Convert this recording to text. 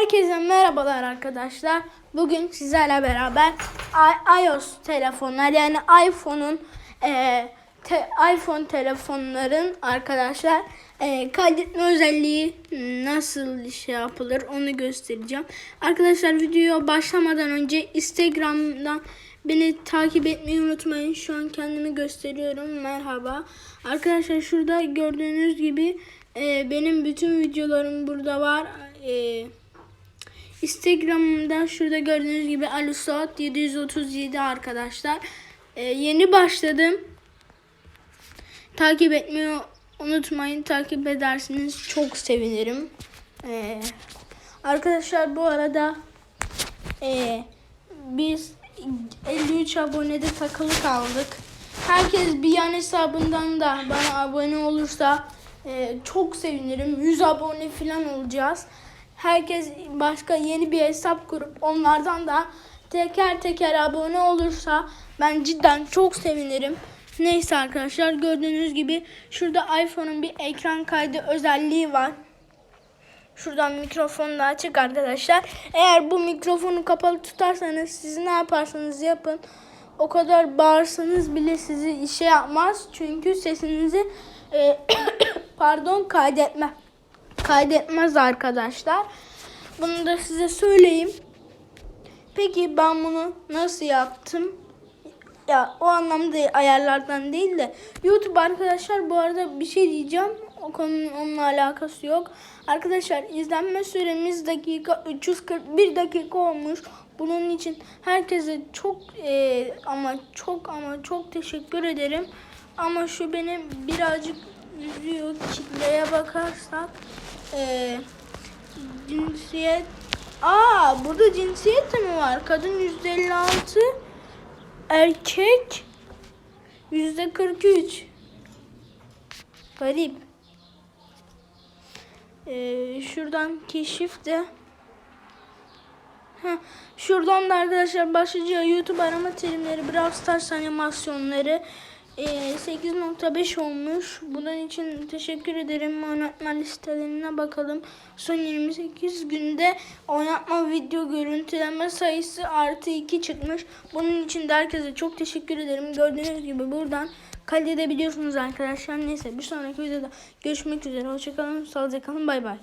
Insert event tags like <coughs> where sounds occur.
Herkese merhabalar arkadaşlar. Bugün sizlerle beraber iOS telefonlar yani iPhone'un e, te- iPhone telefonların arkadaşlar e, kaydetme özelliği nasıl şey yapılır onu göstereceğim. Arkadaşlar videoya başlamadan önce Instagram'dan beni takip etmeyi unutmayın. Şu an kendimi gösteriyorum. Merhaba. Arkadaşlar şurada gördüğünüz gibi e, benim bütün videolarım burada var. E, Instagram'da şurada gördüğünüz gibi Alusat 737 arkadaşlar. Ee, yeni başladım. Takip etmeyi unutmayın. Takip edersiniz çok sevinirim. Ee, arkadaşlar bu arada ee, biz 53 abonede takılı kaldık. Herkes bir yan hesabından da bana abone olursa ee, çok sevinirim. 100 abone falan olacağız herkes başka yeni bir hesap kurup onlardan da teker teker abone olursa ben cidden çok sevinirim. Neyse arkadaşlar gördüğünüz gibi şurada iPhone'un bir ekran kaydı özelliği var. Şuradan mikrofon da açık arkadaşlar. Eğer bu mikrofonu kapalı tutarsanız siz ne yaparsanız yapın. O kadar bağırsanız bile sizi işe yapmaz. Çünkü sesinizi e, <coughs> pardon kaydetme kaydetmez arkadaşlar. Bunu da size söyleyeyim. Peki ben bunu nasıl yaptım? Ya o anlamda ayarlardan değil de YouTube arkadaşlar bu arada bir şey diyeceğim. O konunun onunla alakası yok. Arkadaşlar izlenme süremiz dakika 341 dakika olmuş. Bunun için herkese çok e, ama çok ama çok teşekkür ederim. Ama şu beni birazcık üzüyor. Kitleye bakarsak e, cinsiyet Aa burada cinsiyet mi var? Kadın %56 erkek %43 Garip. Ee, şuradan keşif de Heh, şuradan da arkadaşlar başlıca YouTube arama terimleri, Brawl Stars animasyonları ee, 8.5 olmuş. Bunun için teşekkür ederim. Oynatma listelerine bakalım. Son 28 günde oynatma video görüntüleme sayısı artı 2 çıkmış. Bunun için de herkese çok teşekkür ederim. Gördüğünüz gibi buradan kaydedebiliyorsunuz arkadaşlar. Neyse bir sonraki videoda görüşmek üzere. Hoşçakalın. Sağlıcakla kalın. Bay bay.